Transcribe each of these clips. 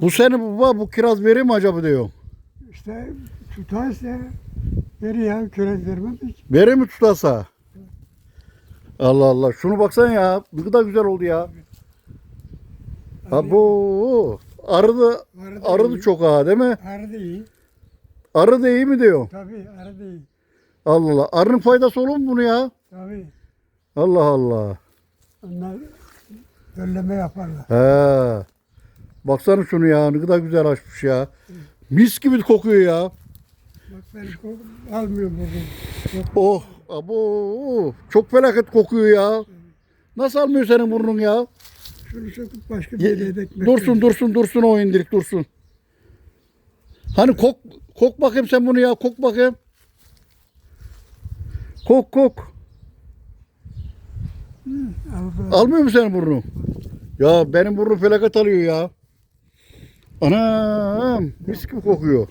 Bu sene baba bu kiraz verir mi acaba diyor. İşte tutarsa veriyor köle vermem hiç. Verir mi tutasa? Allah Allah. Şunu baksana ya. Ne kadar güzel oldu ya. Ha bu arı da Arı da arı da iyi. çok ha değil mi? Arı da iyi. Arı da iyi mi diyor. Tabii arı da iyi. Allah Allah. Arının faydası olur mu bunu ya? Tabii. Allah Allah. Onlar dölleme yaparlar. He. Baksana şunu ya. Ne kadar güzel açmış ya. Mis gibi kokuyor ya. Bak ben ko- almıyorum. Yok, Oh. Abo. Çok felaket kokuyor ya. Nasıl almıyor senin burnun ya? şunu söküp başka bir Ye- yere ekmek. dursun dursun dursun o indirik dursun. Hani kok kok bakayım sen bunu ya kok bakayım. Kok kok. Al, Almıyor mu senin burnun? Ya benim burnum felaket alıyor ya. Anam mis gibi kokuyor.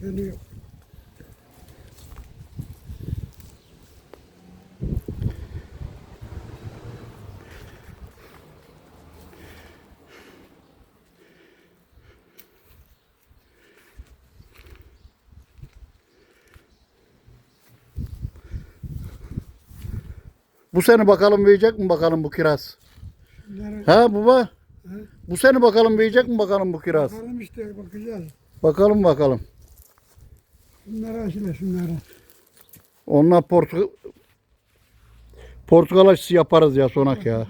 Bu sene bakalım verecek mi bakalım bu kiraz? Bunları Ha baba? Bu sene bakalım verecek mi bakalım bu kiraz? bakalım işte bakacağız. Bakalım bakalım. Bunları aşıla şunları. Onunla portu Portakal aşısı yaparız ya sonak ya.